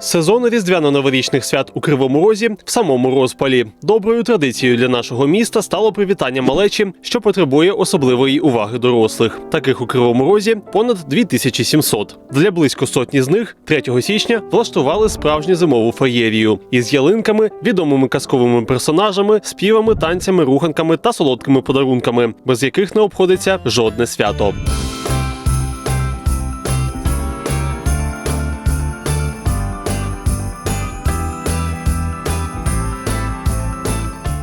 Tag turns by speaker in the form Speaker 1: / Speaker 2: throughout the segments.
Speaker 1: Сезон різдвяно-новорічних свят у Кривому Розі в самому розпалі. Доброю традицією для нашого міста стало привітання малечі, що потребує особливої уваги дорослих. Таких у Кривому Розі понад 2700. Для близько сотні з них 3 січня влаштували справжню зимову феєрію із ялинками, відомими казковими персонажами, співами, танцями, руханками та солодкими подарунками, без яких не обходиться жодне свято.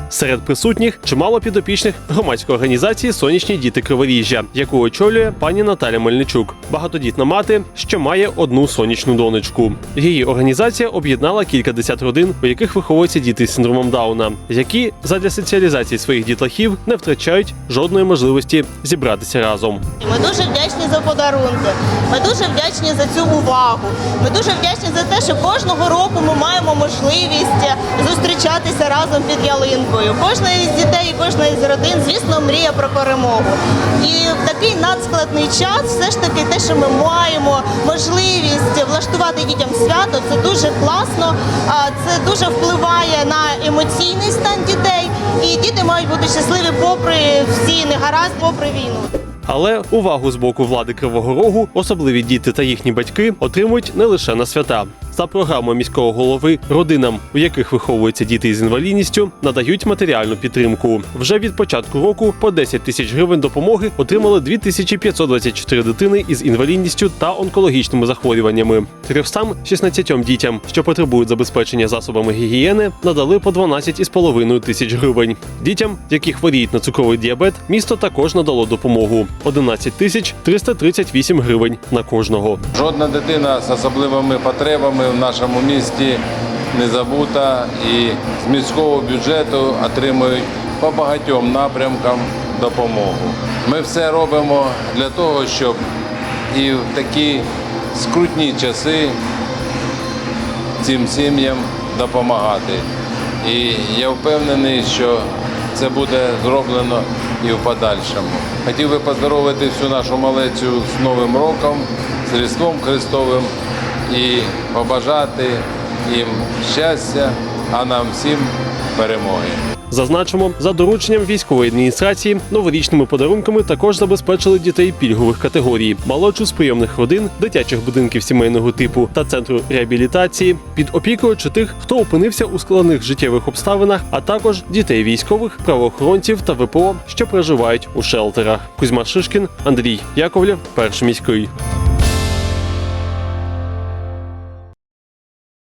Speaker 1: Серед присутніх чимало підопічних громадської організації Сонячні діти Криворіжжя, яку очолює пані Наталя Мельничук, багатодітна мати, що має одну сонячну донечку. Її організація об'єднала кількадесят родин, у яких виховуються діти з синдромом Дауна, які задля соціалізації своїх дітлахів не втрачають жодної можливості зібратися разом.
Speaker 2: Ми дуже вдячні за подарунки. Ми дуже вдячні за цю увагу. Ми дуже вдячні за те, що кожного року ми маємо можливість зустрічатися разом під ялинкою. Кожна із дітей, кожна із родин, звісно, мріє про перемогу. І в такий надскладний час, все ж таки, те, що ми маємо можливість влаштувати дітям свято, це дуже класно. Це дуже впливає на емоційний стан дітей. І діти мають бути щасливі попри всі негаразд, попри війну.
Speaker 1: Але увагу з боку влади Кривого Рогу особливі діти та їхні батьки отримують не лише на свята. За програмою міського голови родинам, у яких виховуються діти із інвалідністю, надають матеріальну підтримку. Вже від початку року по 10 тисяч гривень допомоги отримали 2524 дитини із інвалідністю та онкологічними захворюваннями. 316 дітям, що потребують забезпечення засобами гігієни, надали по 12,5 тисяч гривень. Дітям, які хворіють на цукровий діабет, місто також надало допомогу 11 тисяч 338 гривень на кожного.
Speaker 3: Жодна дитина з особливими потребами в нашому місті не забута і з міського бюджету отримують по багатьом напрямкам допомогу. Ми все робимо для того, щоб і в такі скрутні часи цим сім'ям допомагати. І я впевнений, що це буде зроблено і в подальшому. Хотів би поздоровити всю нашу малецю з Новим роком, з Різдвом Христовим і побажати їм щастя, а нам всім перемоги.
Speaker 1: Зазначимо, за дорученням військової адміністрації новорічними подарунками також забезпечили дітей пільгових категорій, молодшу з прийомних родин, дитячих будинків сімейного типу та центру реабілітації, під опікою чи тих, хто опинився у складних життєвих обставинах, а також дітей військових, правоохоронців та ВПО, що проживають у шелтерах. Кузьма Шишкін, Андрій Яковлєв, перший міський.